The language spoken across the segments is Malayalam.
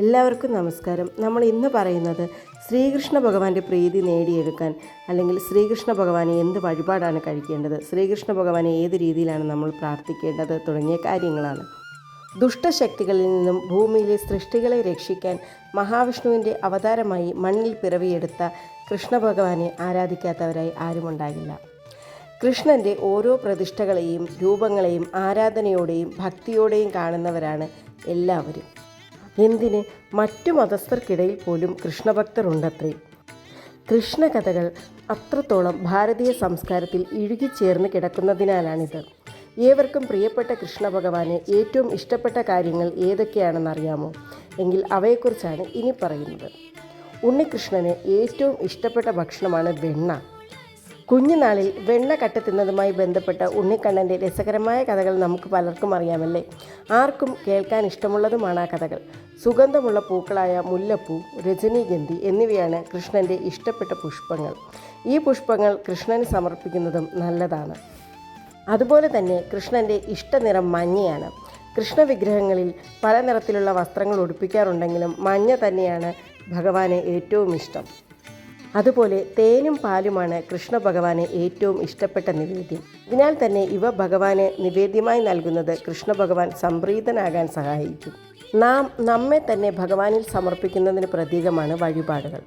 എല്ലാവർക്കും നമസ്കാരം. നമ്മൾ ഇന്ന് പറയുന്നത് ശ്രീകൃഷ്ണ ഭഗവാന്റെ പ്രീതി നേടിയെടുക്കാൻ അല്ലെങ്കിൽ ശ്രീകൃഷ്ണ ഭഗവാനെ എന്ത് വഴിപാടാണ് കഴിക്കേണ്ടത്? ശ്രീകൃഷ്ണ ഭഗവാനെ ഏത് രീതിയിലാണ് നമ്മൾ പ്രാർത്ഥിക്കേണ്ടത്? തുടങ്ങിയ കാര്യങ്ങളാണ്. ദുഷ്ടശക്തികളിൽ നിന്നും ഭൂമിയിലെ സൃഷ്ടികളെ രക്ഷിക്കാൻ മഹാവിഷ്ണുവിന്റെ അവതാരമായി മണ്ണിൽ പിറവിയെടുത്ത കൃഷ്ണ ഭഗവാനെ ആരാധിക്കാത്തവരായി ആരുമുണ്ടാകില്ല കൃഷ്ണന്റെ ഓരോ പ്രതിഷ്ഠകളെയും രൂപങ്ങളെയും ആരാധനയോടെയും ഭക്തിയോടെയും കാണുന്നവരാണ് എല്ലാവരും. എന്തിന് മറ്റു മതസ്ഥർക്കിടയിൽ പോലും കൃഷ്ണഭക്തർ ഉണ്ടത്രേ കൃഷ്ണകഥകൾ അത്രത്തോളം ഭാരതീയ സംസ്കാരത്തിൽ ഇഴുകിച്ചേർന്ന് കിടക്കുന്നതിനാലാണിത്. ഏവർക്കും പ്രിയപ്പെട്ട കൃഷ്ണ ഭഗവാന് ഏറ്റവും ഇഷ്ടപ്പെട്ട കാര്യങ്ങൾ ഏതൊക്കെയാണെന്നറിയാമോ? എങ്കിൽ അവയെക്കുറിച്ചാണ് ഇനി പറയുന്നത്. ഉണ്ണികൃഷ്ണന് ഏറ്റവും ഇഷ്ടപ്പെട്ട ഭക്ഷണമാണ് വെണ്ണ. കുഞ്ഞുനാളിൽ വെണ്ണ കട്ട് തിന്നതുമായി ബന്ധപ്പെട്ട ഉണ്ണിക്കണ്ണന്റെ രസകരമായ കഥകൾ നമുക്ക് പലർക്കും അറിയാമല്ലേ? ആർക്കും കേൾക്കാൻ ഇഷ്ടമുള്ളതുമാണ് ആ കഥകൾ. സുഗന്ധമുള്ള പൂക്കളായ മുല്ലപ്പൂ രജനീഗന്ധി എന്നിവയാണ് കൃഷ്ണന്റെ ഇഷ്ടപ്പെട്ട പുഷ്പങ്ങൾ. ഈ പുഷ്പങ്ങൾ കൃഷ്ണന് സമർപ്പിക്കുന്നതും നല്ലതാണ്. അതുപോലെ തന്നെ കൃഷ്ണന്റെ ഇഷ്ടനിറം മഞ്ഞയാണ്. കൃഷ്ണ വിഗ്രഹങ്ങളിൽ പല നിറത്തിലുള്ള വസ്ത്രങ്ങൾ ഉടുപ്പിക്കാറുണ്ടെങ്കിലും മഞ്ഞ തന്നെയാണ് ഭഗവാന് ഏറ്റവും ഇഷ്ടം. അതുപോലെ തേനും പാലുമാണ് കൃഷ്ണ ഭഗവാന് ഏറ്റവും ഇഷ്ടപ്പെട്ട നിവേദ്യം. അതിനാൽ തന്നെ ഇവ ഭഗവാന് നിവേദ്യമായി നൽകുന്നത് കൃഷ്ണ ഭഗവാൻ സംപ്രീതനാകാൻ സഹായിക്കും. നാം നമ്മെ തന്നെ ഭഗവാനിൽ സമർപ്പിക്കുന്നതിന് പ്രതീകമാണ് വഴിപാടുകൾ.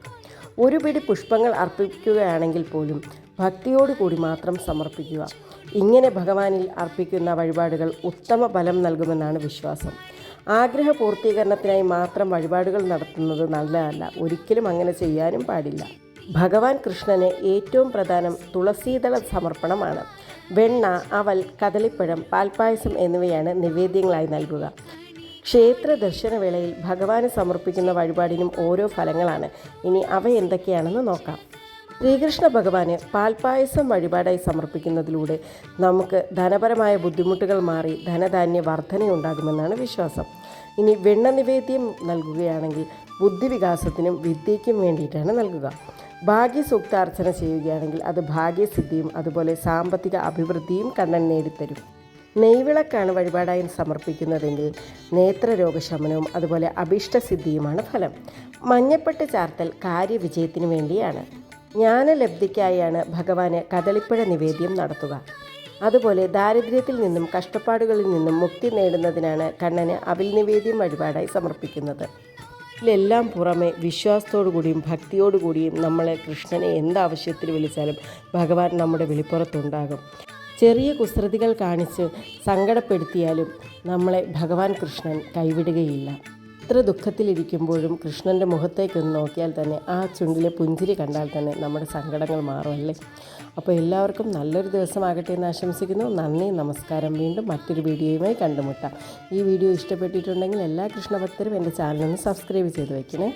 ഒരു പിടി പുഷ്പങ്ങൾ അർപ്പിക്കുകയാണെങ്കിൽ പോലും ഭക്തിയോടുകൂടി മാത്രം സമർപ്പിക്കുക. ഇങ്ങനെ ഭഗവാനിൽ അർപ്പിക്കുന്ന വഴിപാടുകൾ ഉത്തമ ഫലം നൽകുമെന്നാണ് വിശ്വാസം. ആഗ്രഹ പൂർത്തീകരണത്തിനായി മാത്രം വഴിപാടുകൾ നടത്തുന്നത് നല്ലതല്ല. ഒരിക്കലും അങ്ങനെ ചെയ്യാനും പാടില്ല. ഭഗവാൻ കൃഷ്ണന് ഏറ്റവും പ്രധാനം തുളസീതള സമർപ്പണമാണ്. വെണ്ണ അവൽ കദളിപ്പഴം പാൽപ്പായസം എന്നിവയാണ് നിവേദ്യങ്ങളായി നൽകുക. ക്ഷേത്ര ദർശന വേളയിൽ ഭഗവാന് സമർപ്പിക്കുന്ന വഴിപാടിനും ഓരോ ഫലങ്ങളാണ്. ഇനി അവ എന്തൊക്കെയാണെന്ന് നോക്കാം. ശ്രീകൃഷ്ണ ഭഗവാന് പാൽപ്പായസം വഴിപാടായി സമർപ്പിക്കുന്നതിലൂടെ നമുക്ക് ധനപരമായ ബുദ്ധിമുട്ടുകൾ മാറി ധനധാന്യ വർധനയുണ്ടാകുമെന്നാണ് വിശ്വാസം. ഇനി വെണ്ണ നിവേദ്യം നൽകുകയാണെങ്കിൽ ബുദ്ധിവികാസത്തിനും വിദ്യയ്ക്കും വേണ്ടിയിട്ടാണ് നൽകുക. ഭാഗ്യസൂക്താർച്ചന ചെയ്യുകയാണെങ്കിൽ അത് ഭാഗ്യസിദ്ധിയും അതുപോലെ സാമ്പത്തിക അഭിവൃദ്ധിയും കണ്ണൻ നേടിത്തരും. നെയ്വിളക്കാണ് വഴിപാടായി സമർപ്പിക്കുന്നതെങ്കിൽ നേത്രരോഗശമനവും അതുപോലെ അഭീഷ്ടസിദ്ധിയുമാണ് ഫലം. മഞ്ഞപ്പെട്ട് ചാർത്തൽ കാര്യവിജയത്തിനു വേണ്ടിയാണ്. ജ്ഞാനലബ്ധിക്കായാണ് ഭഗവാന് കദളിപ്പഴ നിവേദ്യം നടത്തുക. അതുപോലെ ദാരിദ്ര്യത്തിൽ നിന്നും കഷ്ടപ്പാടുകളിൽ നിന്നും മുക്തി നേടുന്നതിനാണ് കണ്ണന് അവിൽ നിവേദ്യം വഴിപാടായി സമർപ്പിക്കുന്നത്. ഇതിലെല്ലാം പുറമെ വിശ്വാസത്തോടുകൂടിയും ഭക്തിയോടുകൂടിയും നമ്മളെ കൃഷ്ണനെ എന്താവശ്യത്തിൽ വിളിച്ചാലും ഭഗവാൻ നമ്മുടെ വെളിപ്പുറത്തുണ്ടാകും. ചെറിയ കുസൃതികൾ കാണിച്ച് സങ്കടപ്പെടുത്തിയാലും നമ്മളെ ഭഗവാൻ കൃഷ്ണൻ കൈവിടുകയില്ല. എത്ര ദുഃഖത്തിലിരിക്കുമ്പോഴും കൃഷ്ണന്റെ മുഖത്തേക്കൊന്ന് നോക്കിയാൽ തന്നെ ആ ചുണ്ടിലെ പുഞ്ചിരി കണ്ടാൽ തന്നെ നമ്മുടെ സങ്കടങ്ങൾ മാറുമല്ലേ അപ്പോൾ എല്ലാവർക്കും നല്ലൊരു ദിവസമാകട്ടെ എന്ന് ആശംസിക്കുന്നു. നന്ദി നമസ്കാരം. വീണ്ടും മറ്റൊരു വീഡിയോയുമായി കണ്ടുമുട്ടാം. ഈ വീഡിയോ ഇഷ്ടപ്പെട്ടിട്ടുണ്ടെങ്കിൽ എല്ലാ കൃഷ്ണഭക്തരും എന്റെ ചാനലൊന്ന് സബ്സ്ക്രൈബ് ചെയ്ത് വയ്ക്കണേ.